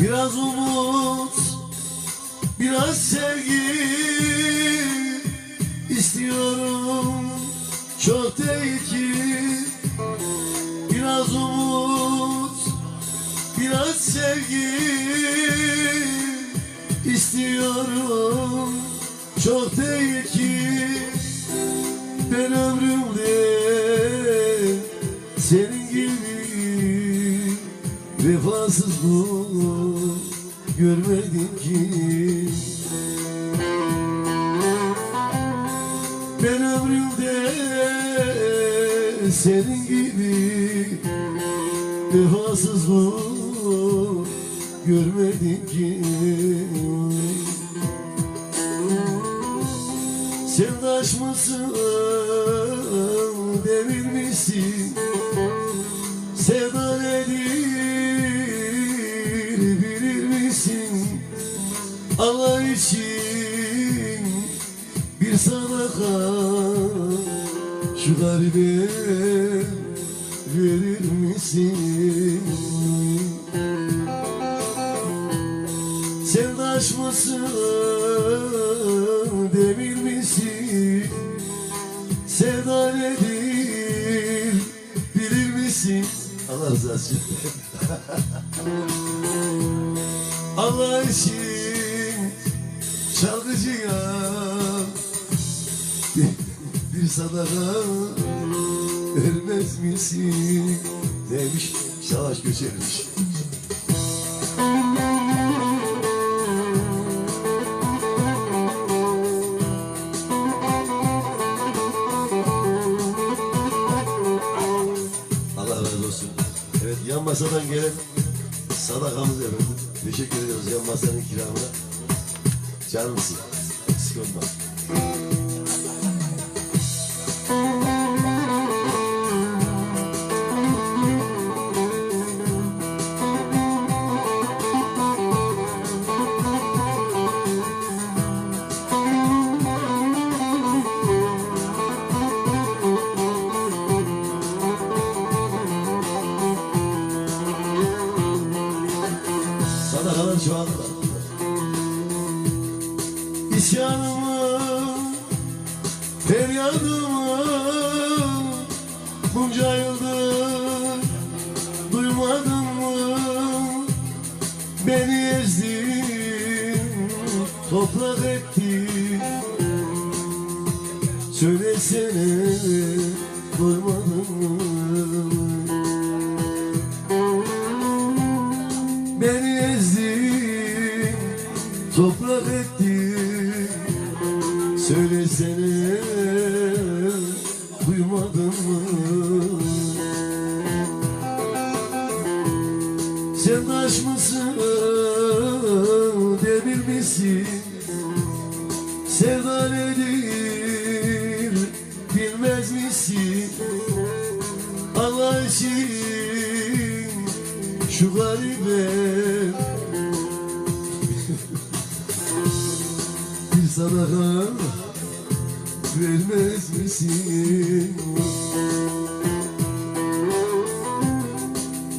Biraz umut, biraz sevgi istiyorum. Çok değil ki Biraz umut, biraz sevgi istiyorum. Çok değil ki ben ömrümde senin gibi vefasız bu görmedim ki Ben ömrümde senin gibi vefasız bu görmedim ki Sevdaş mısın, demir misin? Şu garibe verir misin? Sevdaş mısın, demir misin? Sevda nedir, bilir misin? Allah razı olsun. Allah için çalgıcıya bir sadaka vermez misin? Neymiş? Savaş göçermiş. Allah razı olsun. Evet yan masadan gelen sadakamız efendim. Teşekkür ediyoruz yan masanın kiramına. Canımsın. Eksik olma. Çoğaldı. İsyanımı, feryadımı bunca yıldır duymadın mı? Beni ezdin, toprak ettin. Söylesene duymadın toprak ettin Söylesene, duymadın mı? Sen taş mısın, demir misin? Sevda nedir, bilmez misin? Allah için şu garibe sadaka vermez misin?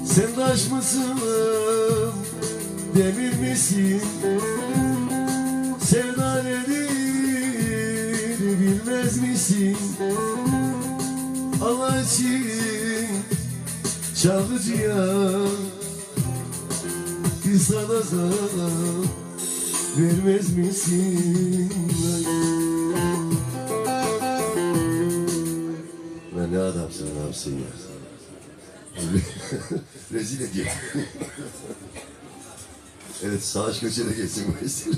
Sen taş mısın, demir misin? Sevda nedir bilmez misin? Allah için Çalgıcıya bir sadaka vermez misin? Ben ne adamsın, ne yapsın ya? Rezil ediyor. evet, savaş köşede geçsin bu esir.